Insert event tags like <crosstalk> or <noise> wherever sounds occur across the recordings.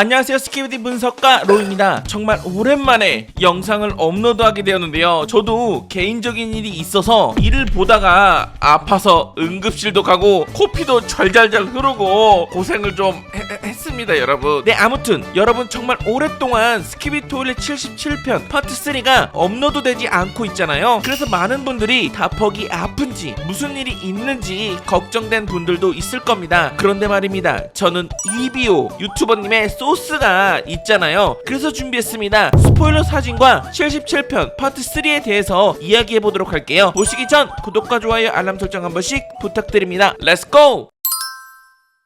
안녕하세요 스키비디 분석가 로입니다. 정말 오랜만에 영상을 업로드하게 되었는데요. 저도 개인적인 일이 있어서 일을 보다가 아파서 응급실도 가고 코피도 잘잘잘 흐르고 고생을 좀 해- 했습니다 여러분. 네 아무튼 여러분 정말 오랫동안 스키비 토일렛 77편 파트 3가 업로드 되지 않고 있잖아요. 그래서 많은 분들이 다퍽이 아픈지 무슨 일이 있는지 걱정된 분들도 있을 겁니다. 그런데 말입니다. 저는 이비오 유튜버님의 소 스가 있잖아요. 그래서 준비했습니다. 스포일러 사진과 77편 파트 3에 대해서 이야기해 보도록 할게요. 보시기 전 구독과 좋아요 알람 설정 한 번씩 부탁드립니다. 렛츠고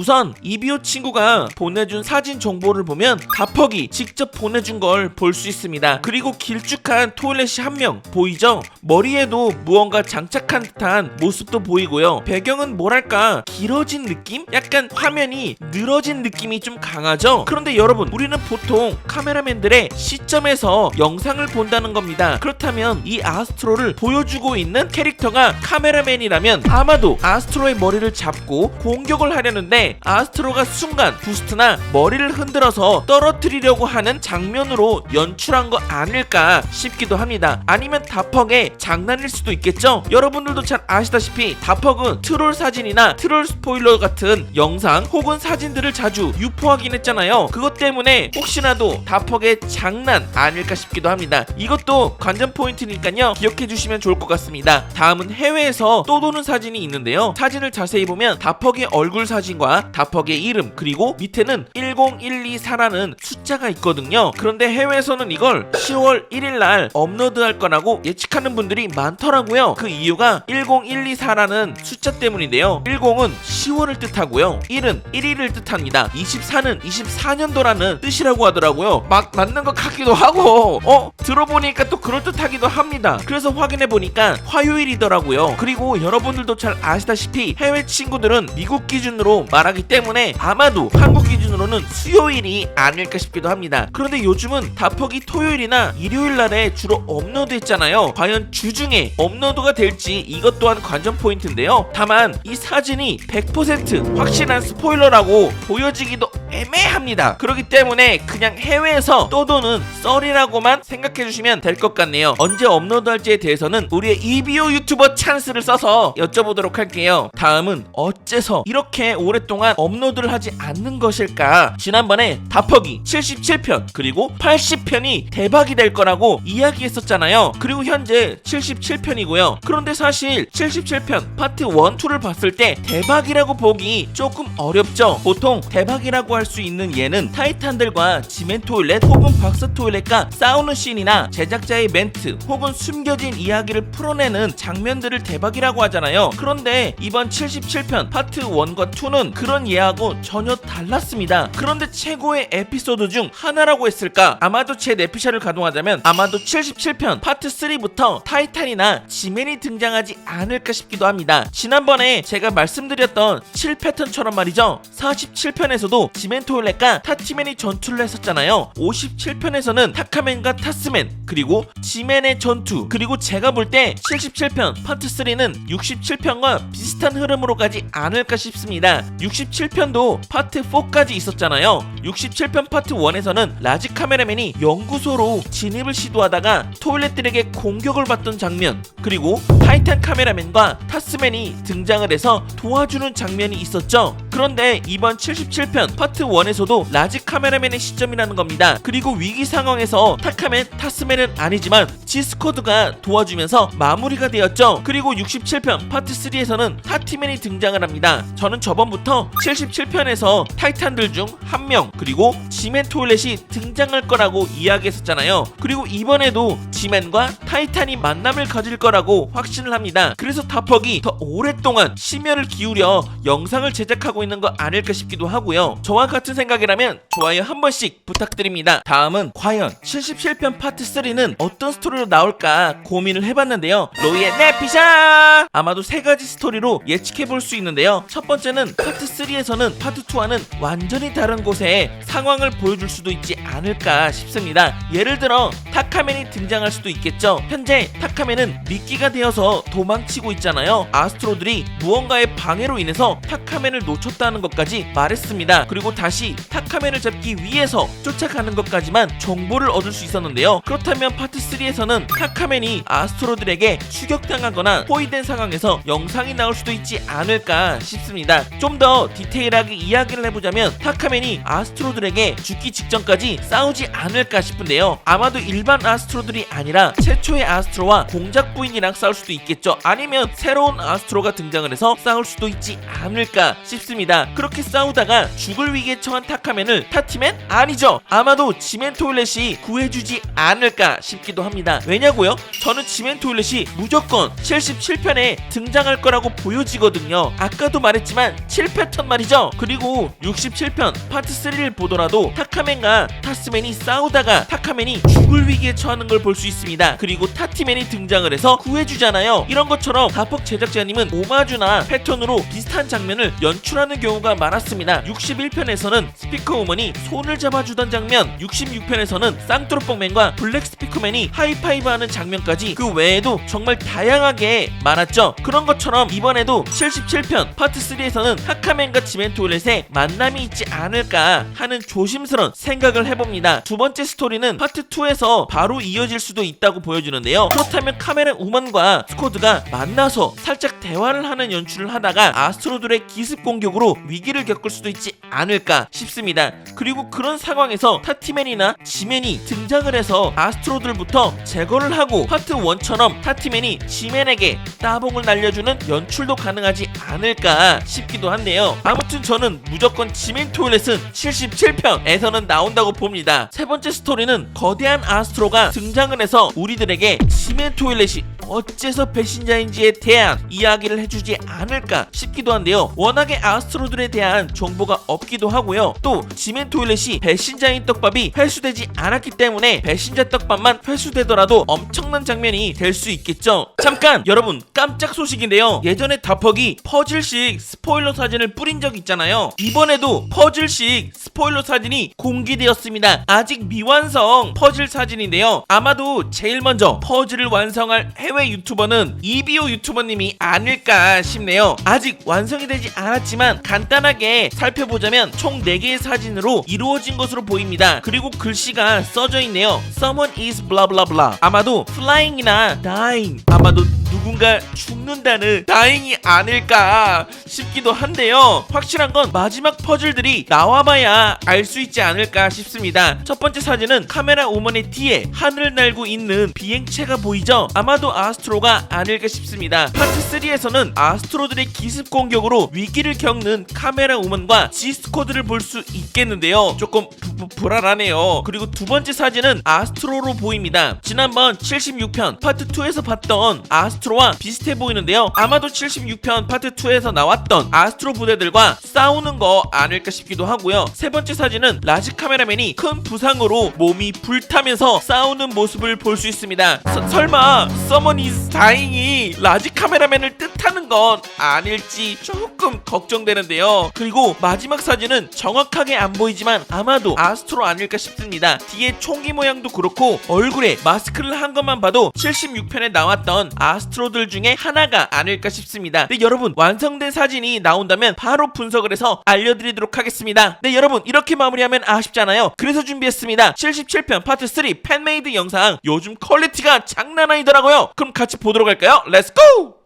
우선 이비오 친구가 보내준 사진 정보를 보면 다퍽이 직접 보내준 걸 볼 수 있습니다. 그리고 길쭉한 토일렛이 한 명 보이죠? 머리에도 무언가 장착한 듯한 모습도 보이고요. 배경은 뭐랄까 길어진 느낌? 약간 화면이 늘어진 느낌이 좀 강하죠? 그런데 여러분 우리는 보통 카메라맨들의 시점에서 영상을 본다는 겁니다. 그렇다면 이 아스트로를 보여주고 있는 캐릭터가 카메라맨이라면 아마도 아스트로의 머리를 잡고 공격을 하려는데 아스트로가 순간 부스트나 머리를 흔들어서 떨어뜨리려고 하는 장면으로 연출한 거 아닐까 싶기도 합니다. 아니면 다퍽의 장난일 수도 있겠죠? 여러분들도 잘 아시다시피 다퍽은 트롤 사진이나 트롤 스포일러 같은 영상 혹은 사진들을 자주 유포하긴 했잖아요. 그것 때문에 혹시라도 다퍽의 장난 아닐까 싶기도 합니다. 이것도 관전 포인트니까요. 기억해 주시면 좋을 것 같습니다. 다음은 해외에서 또 도는 사진이 있는데요. 사진을 자세히 보면 다퍽의 얼굴 사진과 다퍽의 이름 그리고 밑에는 10124라는 숫자가 있거든요. 그런데 해외에서는 이걸 10월 1일 날 업로드할 거라고 예측하는 분들이 많더라고요. 그 이유가 10124라는 숫자 때문인데요. 10은 10월을 뜻하고요. 1은 1일을 뜻합니다. 24는 24년도라는 뜻이라고 하더라고요. 막 맞는 것 같기도 하고 어 들어보니까 또 그럴듯하기도 합니다. 그래서 확인해 보니까 화요일이더라고요. 그리고 여러분들도 잘 아시다시피 해외 친구들은 미국 기준으로 말하 기 때문에 아마도 한국 기준으로는 수요일이 아닐까 싶기도 합니다. 그런데 요즘은 다퍽이 토요일이나 일요일 날에 주로 업로드했잖아요. 과연 주중에 업로드가 될지 이것 또한 관전 포인트인데요. 다만 이 사진이 100% 확실한 스포일러라고 보여지기도 애매합니다. 그렇기 때문에 그냥 해외에서 떠도는 썰이라고만 생각해 주시면 될 것 같네요. 언제 업로드할지에 대해서는 우리의 이비오 유튜버 찬스를 써서 여쭤보도록 할게요. 다음은 어째서 이렇게 오랫동안 업로드를 하지 않는 것일까? 지난번에 다퍼기 77편 그리고 80편이 대박이 될 거라고 이야기했었잖아요. 그리고 현재 77편이고요. 그런데 사실 77편 파트 1, 2를 봤을 때 대박이라고 보기 조금 어렵죠. 보통 대박이라고 할 수 있는 예는 타이탄들과 지멘 토일렛 혹은 박스 토일렛과 싸우는 씬이나 제작자의 멘트 혹은 숨겨진 이야기를 풀어내는 장면들을 대박이라고 하잖아요. 그런데 이번 77편 파트 1과 2는 그런 예하고 전혀 달랐습니다. 그런데 최고의 에피소드 중 하나라고 했을까? 아마도 제 내피셜을 가동하자면 아마도 77편 파트 3부터 타이탄이나 지멘이 등장하지 않을까 싶기도 합니다. 지난번에 제가 말씀드렸던 7패턴처럼 말이죠. 47편에서도 지멘 토일렛과 타티맨이 전투를 했었잖아요. 57편에서는 타카맨과 타스맨 그리고 지멘의 전투 그리고 제가 볼 때 77편 파트 3는 67편과 비슷한 흐름으로 가지 않을까 싶습니다. 67편도 파트 4까지 있었잖아요. 67편 파트 1에서는 라지 카메라맨이 연구소로 진입을 시도하다가 토일렛들에게 공격을 받던 장면 그리고 타이탄 카메라맨과 타스맨이 등장을 해서 도와주는 장면이 있었죠. 그런데 이번 77편 파트 1에서도 라지 카메라맨의 시점이라는 겁니다. 그리고 위기 상황에서 타카맨, 타스맨은 아니지만 지스코드가 도와주면서 마무리가 되었죠. 그리고 67편 파트 3에서는 타티맨이 등장을 합니다. 저는 저번부터 77편에서 타이탄들 중 한 명 그리고 지멘 토일렛이 등장할 거라고 이야기했었잖아요. 그리고 이번에도 지멘과 타이탄이 만남을 가질 거라고 확신을 합니다. 그래서 타퍽이 더 오랫동안 심혈을 기울여 영상을 제작하고 있는 거 아닐까 싶기도 하고요. 저와 같은 생각이라면 좋아요 한 번씩 부탁드립니다. 다음은 과연 77편 파트 3는 어떤 스토리로 나올까 고민을 해봤는데요. 로이의 내피샤! 아마도 세 가지 스토리로 예측해볼 수 있는데요. 첫 번째는 파트 3에서는 파트 2와는 완전히 다른 곳에 상황을 보여줄 수도 있지 않을까 싶습니다. 예를 들어 타카맨이 등장할 수도 있겠죠. 현재 타카맨은 미끼가 되어서 도망치고 있잖아요. 아스트로들이 무언가의 방해로 인해서 타카맨을 놓쳤다 는 것까지 말했습니다. 그리고 다시 타카맨을 잡기 위해서 쫓아가는 것까지만 정보를 얻을 수 있었는데요. 그렇다면 파트 3에서는 타카맨이 아스트로들에게 추격당하거나 포위된 상황에서 영상이 나올 수도 있지 않을까 싶습니다. 좀 더 디테일하게 이야기를 해보자면 타카맨이 아스트로들에게 죽기 직전까지 싸우지 않을까 싶은데요. 아마도 일반 아스트로들이 아니라 최초의 아스트로와 공작 부인이랑 싸울 수도 있겠죠. 아니면 새로운 아스트로가 등장을 해서 싸울 수도 있지 않을까 싶습니다. 그렇게 싸우다가 죽을 위기에 처한 타카맨을 타티맨? 아니죠. 아마도 지멘 토일렛이 구해주지 않을까 싶기도 합니다. 왜냐고요? 저는 지멘 토일렛이 무조건 77편에 등장할 거라고 보여지거든요. 아까도 말했지만 7패턴 말이죠. 그리고 67편 파트 3를 보더라도 타카맨과 타스맨이 싸우다가 타카맨이 죽을 위기에 처하는 걸 볼 수 있습니다. 그리고 타티맨이 등장을 해서 구해주잖아요. 이런 것처럼 다폭 제작자님은 오마주나 패턴으로 비슷한 장면을 연출하는 경우가 많았습니다. 61편에서는 스피커 우먼이 손을 잡아주던 장면, 66편에서는 쌍뚜루뽕맨과 블랙 스피커맨이 하이파이브하는 장면까지 그 외에도 정말 다양하게 많았죠. 그런 것처럼 이번에도 77편 파트 3에서는 하카맨과 지멘토일렛의 만남이 있지 않을까 하는 조심스런 생각을 해봅니다. 두 번째 스토리는 파트 2에서 바로 이어질 수도 있다고 보여주는데요. 그렇다면 카메라 우먼과 스코드가 만나서 살짝 대화를 하는 연출을 하다가 아스트로들의 기습 공격으로 위기를 겪을 수도 있지 않을까 싶습니다. 그리고 그런 상황에서 타티맨이나 지맨이 등장을 해서 아스트로들부터 제거를 하고 파트 1처럼 타티맨이 지맨에게 따봉을 날려주는 연출도 가능하지 않을까 싶기도 한데요. 아무튼 저는 무조건 지맨 토일렛은 77편에서는 나온다고 봅니다. 세 번째 스토리는 거대한 아스트로가 등장을 해서 우리들에게 지맨 토일렛이 어째서 배신자인지에 대한 이야기를 해주지 않을까 싶기도 한데요. 워낙에 아스트로들에 대한 정보가 없기도 하고요. 또 지멘 토일렛이 배신자인 떡밥이 회수되지 않았기 때문에 배신자 떡밥만 회수되더라도 엄청난 장면이 될 수 있겠죠. 잠깐 여러분 깜짝 소식인데요. 예전에 다퍽이 퍼즐식 스포일러 사진을 뿌린 적 있잖아요. 이번에도 퍼즐식 스포일러 사진이 공개되었습니다. 아직 미완성 퍼즐 사진인데요. 아마도 제일 먼저 퍼즐을 완성할 해외 유튜버는 이비오 유튜버님이 아닐까 싶네요. 아직 완성이 되지 않았지만 간단하게 살펴보자면 총 4개의 사진으로 이루어진 것으로 보입니다. 그리고 글씨가 써져 있네요. Someone is blah blah blah. 아마도 flying이나 dying. 아마도 누군가 죽는다는 다행이 아닐까 싶기도 한데요. 확실한 건 마지막 퍼즐들이 나와봐야 알 수 있지 않을까 싶습니다. 첫 번째 사진은 카메라 오먼의 뒤에 하늘을 날고 있는 비행체가 보이죠? 아마도 아스트로가 아닐까 싶습니다. 파트 3에서는 아스트로들의 기습 공격으로 위기를 겪는 카메라 오먼과 지스코드를 볼 수 있겠는데요. 조금 부- 부- 불안하네요. 그리고 두 번째 사진은 아스트로로 보입니다. 지난번 76편 파트 2에서 봤던 아스트로 와 비슷해 보이는데요. 아마도 76편 파트 2에서 나왔던 아스트로 부대들과 싸우는 거 아닐까 싶기도 하고요. 세 번째 사진은 라지 카메라맨이 큰 부상으로 몸이 불타면서 싸우는 모습을 볼 수 있습니다. 서- 설마 Someone is Dying이 라지 카메라맨을 뜻하는 건 아닐지 조금 걱정되는데요. 그리고 마지막 사진은 정확하게 안 보이지만 아마도 아스트로 아닐까 싶습니다. 뒤에 총기 모양도 그렇고 얼굴에 마스크를 한 것만 봐도 76편에 나왔던 아스트로 들 중에 하나가 아닐까 싶습니다. 네 여러분 완성된 사진이 나온다면 바로 분석을 해서 알려드리도록 하겠습니다. 네 여러분 이렇게 마무리하면 아쉽잖아요. 그래서 준비했습니다. 77편 파트 3 팬메이드 영상 요즘 퀄리티가 장난 아니더라고요. 그럼 같이 보도록 할까요? 렛츠고!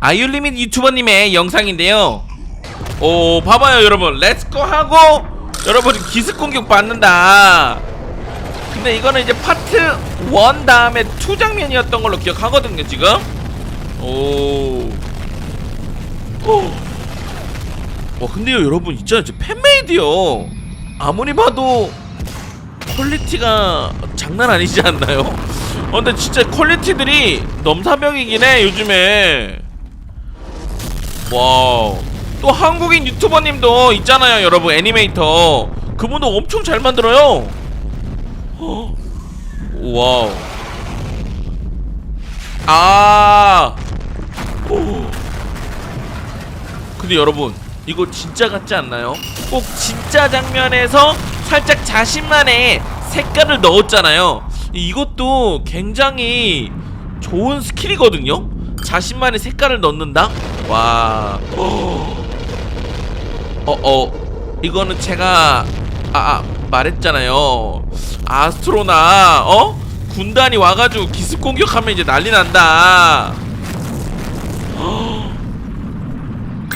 아이유리밋 유튜버님의 영상인데요. 오 봐봐요 여러분 렛츠고 하고 여러분 기습 공격 받는다 근데 이거는 이제 파트 1 다음에 2 장면이었던 걸로 기억하거든요 지금 오. 오. 와 근데요 여러분 있잖아요 저 팬메이드요 아무리 봐도 퀄리티가 장난 아니지 않나요? 어 근데 진짜 퀄리티들이 넘사벽이긴 해 요즘에 와우 또 한국인 유튜버님도 있잖아요 여러분 애니메이터 그분도 엄청 잘 만들어요 헉, 와우 아. 오. 근데 여러분 이거 진짜 같지 않나요? 꼭 진짜 장면에서 살짝 자신만의 색깔을 넣었잖아요. 이것도 굉장히 좋은 스킬이거든요. 자신만의 색깔을 넣는다. 와. 어 어. 이거는 제가 아, 아 말했잖아요. 아스트로나 어 군단이 와가지고 기습 공격하면 이제 난리 난다.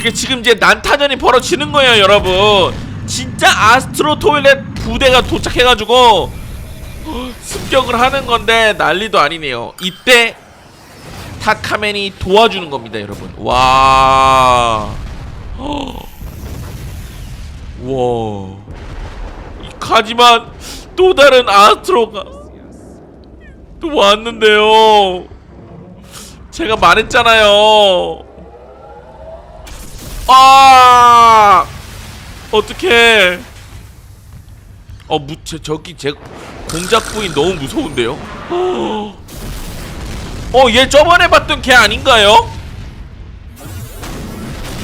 그게 지금 이제 난타전이 벌어지는 거예요, 여러분. 진짜 아스트로 토일렛 부대가 도착해가지고 습격을 하는 건데 난리도 아니네요. 이때 타카맨이 도와주는 겁니다, 여러분. 와, <gasps> 와. 하지만 또 다른 아스트로가 또 왔는데요. 제가 말했잖아요. 아 어떡해 어 무채 저기 제 공작 부인 너무 무서운데요 <gasps> 어 얘 저번에 봤던 걔 아닌가요?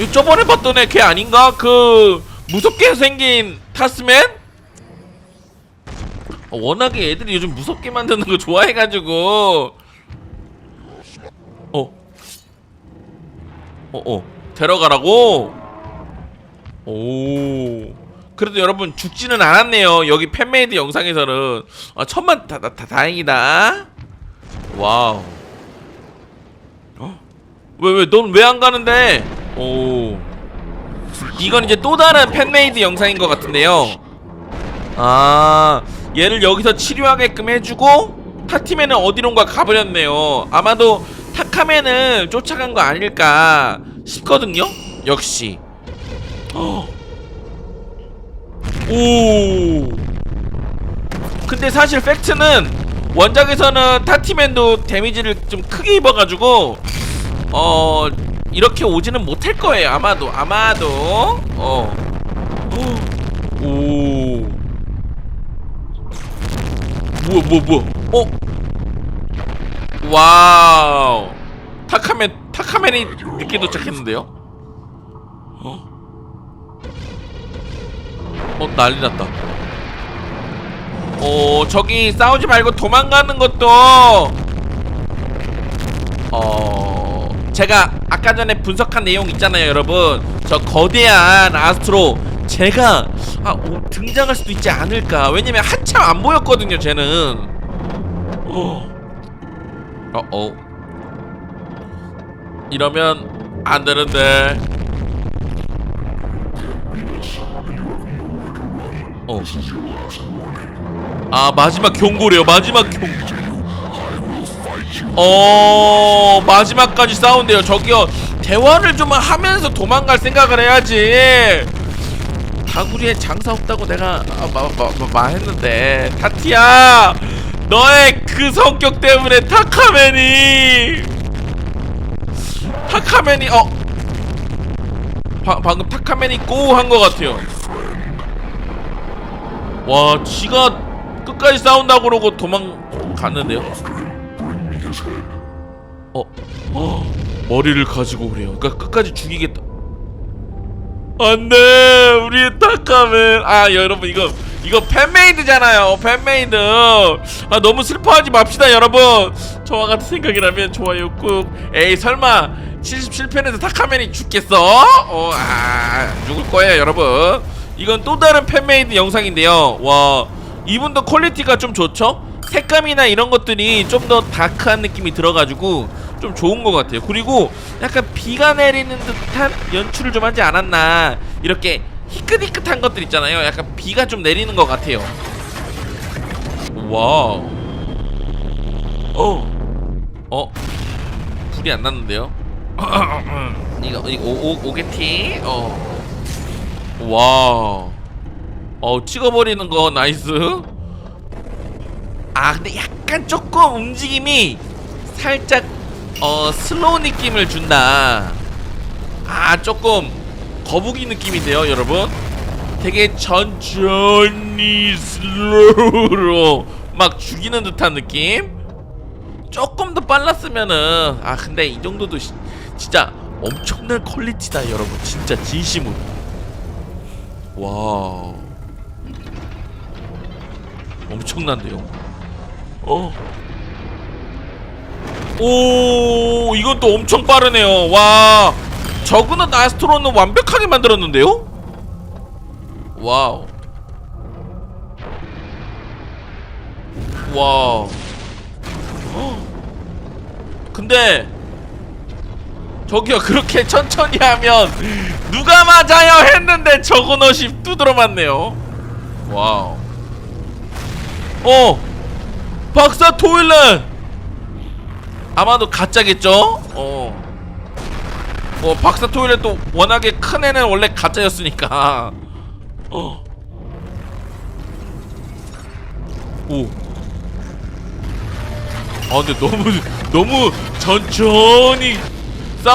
얘 저번에 봤던 애 걔 아닌가? 그 무섭게 생긴 타스맨? 어, 워낙에 애들이 요즘 무섭게 만드는 거 좋아해가지고 어 어, 어. 데려가라고? 오. 그래도 여러분 죽지는 않았네요. 여기 팬메이드 영상에서는. 아, 천만 다, 다, 다 다행이다. 와우. 어? 왜, 왜, 넌 왜 안 가는데? 오. 이건 이제 또 다른 팬메이드 영상인 것 같은데요. 아, 얘를 여기서 치료하게끔 해주고, 타티맨은 어디론가 가버렸네요. 아마도 타카맨을 쫓아간 거 아닐까 싶거든요. 역시. 어. 오. 근데 사실 팩트는 원작에서는 타티맨도 데미지를 좀 크게 입어가지고 어 이렇게 오지는 못할 거예요. 아마도 아마도 어. 오. 뭐야 뭐야 뭐야? 어? 와우 타카맨 타카맨이 늦게 도착했는데요? 어? 어 난리 났다. 어 저기 싸우지 말고 도망가는 것도 어 제가 아까 전에 분석한 내용 있잖아요 여러분 저 거대한 아스트로 제가 아, 오, 등장할 수도 있지 않을까 왜냐면 한참 안 보였거든요 쟤는 어 어, 어. 이러면 안 되는데. 어. 아, 마지막 경고래요. 마지막 경. 어, 마지막까지 싸운대요. 저기요. 대화를 좀 하면서 도망갈 생각을 해야지. 다구리에 장사 없다고 내가 아, 마, 마, 마, 말했는데 타티야 너의 그 성격 때문에 타카맨이 타카맨이 어. 바, 방금 타카맨이 꼬한 것 같아요. 와 지가 끝까지 싸운다고 그러고 도망갔는데요? 어, 어 머리를 가지고 그래요. 그러니까 끝까지 죽이겠다. 안돼! 우리 타카맨 아 여러분 이거 이거 팬메이드잖아요. 팬메이드. 아 너무 슬퍼하지 맙시다 여러분. 저와 같은 생각이라면 좋아요 꾹. 에이 설마 77편에서 타카맨이 죽겠어? 어 아 죽을 거예요 여러분 이건 또 다른 팬메이드 영상인데요 와 이분도 퀄리티가 좀 좋죠? 색감이나 이런 것들이 좀 더 다크한 느낌이 들어가지고 좀 좋은 것 같아요. 그리고 약간 비가 내리는 듯한 연출을 좀 하지 않았나. 이렇게 희끗희끗한 것들 있잖아요. 약간 비가 좀 내리는 것 같아요. 와우. 어. 어. 불이 안 났는데요. 이거 이거 오, 오, 오게티. 어. 와. 어 찍어버리는 거 나이스. 아 근데 약간 조금 움직임이 살짝 어 슬로우 느낌을 준다 아 조금 거북이 느낌인데요 여러분 되게 천천히 슬로우로 막 죽이는 듯한 느낌 조금 더 빨랐으면은 아 근데 이 정도도 시- 진짜 엄청난 퀄리티다 여러분. 진짜 진심으로. 와 엄청난데요? 어. 오또 엄청 빠르네요. 와. 저그는 아스트로는 완벽하게 만들었는데요? 와우. 와 근데 저기요 그렇게 천천히 하면 누가 맞아요 했는데 저그넛이 두드러 맞네요 와우 어 박사 토일렛 아마도 가짜겠죠 어. 어 박사 토일렛도 워낙에 큰 애는 원래 가짜였으니까 어. 오. 아 근데 너무 너무 천천히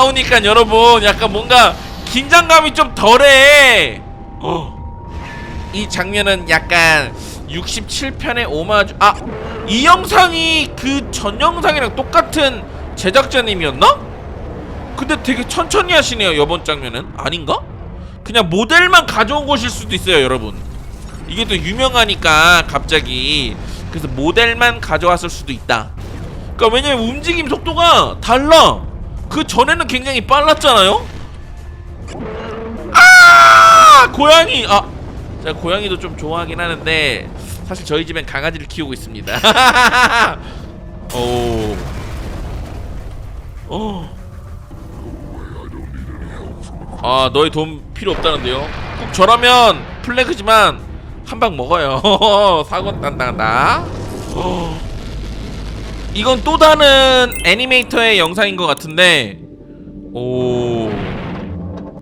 싸우니까 여러분 약간 뭔가 긴장감이 좀 덜해. 어. 이 장면은 약간 67편의 오마주 아 이 영상이 그 전 영상이랑 똑같은 제작자님이었나? 근데 되게 천천히 하시네요 이번 장면은 아닌가? 그냥 모델만 가져온 것일 수도 있어요 여러분 이게 또 유명하니까 갑자기 그래서 모델만 가져왔을 수도 있다 그러니까 왜냐면 움직임 속도가 달라 그 전에는 굉장히 빨랐잖아요? 아! 고양이! 아 제가 고양이도 좀 좋아하긴 하는데 사실 저희 집엔 강아지를 키우고 있습니다. <laughs> 오. 어. 아 너의 도움 필요 없다는데요? 꼭 저라면 플래그지만 한 방 먹어요. <laughs> 사고 난다. 어. 이건 또 다른 애니메이터의 영상인 것 같은데. 오.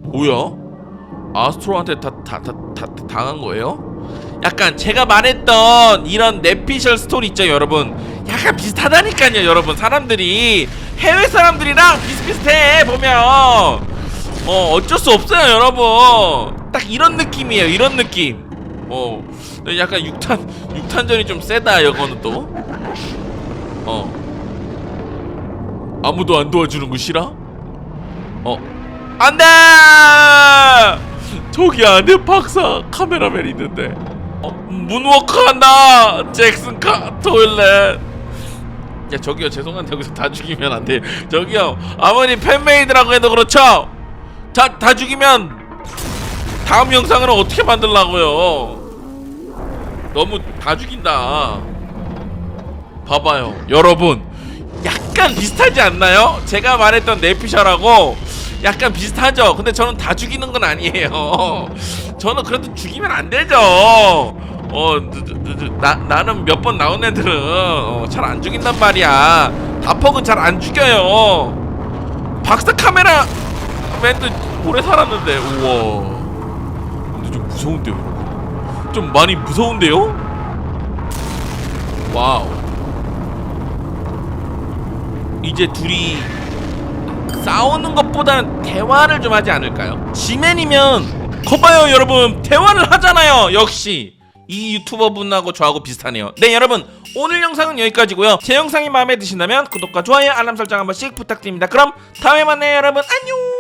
뭐야? 아스트로한테 다, 다, 다, 당한 거예요? 약간 제가 말했던 이런 넷피셜 스토리 있죠 여러분? 약간 비슷하다니까요 여러분. 사람들이. 해외 사람들이랑 비슷비슷해 보면. 어 어쩔 수 없어요 여러분. 딱 이런 느낌이에요 이런 느낌. 어 약간 6탄 6탄전이 좀 세다 이거는 또 어. 아무도 안 도와주는 거 싫어? 어. 안 돼! 저기 안에 박사 카메라맨 있는데. 어, 문워크 한다 잭슨 카 토일렛. 야 저기요 죄송한데 여기서 다 죽이면 안돼 저기요 아무리 팬메이드라고 해도 그렇죠? 다, 다 죽이면 다음 영상을 어떻게 만들라고요? 너무 다 죽인다 봐봐요. 여러분 약간 비슷하지 않나요? 제가 말했던 네피셜하고 약간 비슷하죠? 근데 저는 다 죽이는 건 아니에요. <laughs> 저는 그래도 죽이면 안 되죠. 어, 나, 나는 몇 번 나온 애들은 어, 잘안 죽인단 말이야. 다퍽은 잘 안 죽여요. 박사 카메라 맨도 오래 살았는데 우와. 근데 좀 무서운데요 좀 많이 무서운데요? 와우 이제 둘이 싸우는 것보다는 대화를 좀 하지 않을까요? 지맨이면 거봐요 여러분. 대화를 하잖아요. 역시. 이 유튜버 분하고 저하고 비슷하네요. 네 여러분. 오늘 영상은 여기까지고요. 제 영상이 마음에 드신다면 구독과 좋아요 알람 설정 한 번씩 부탁드립니다. 그럼 다음에 만나요 여러분. 안녕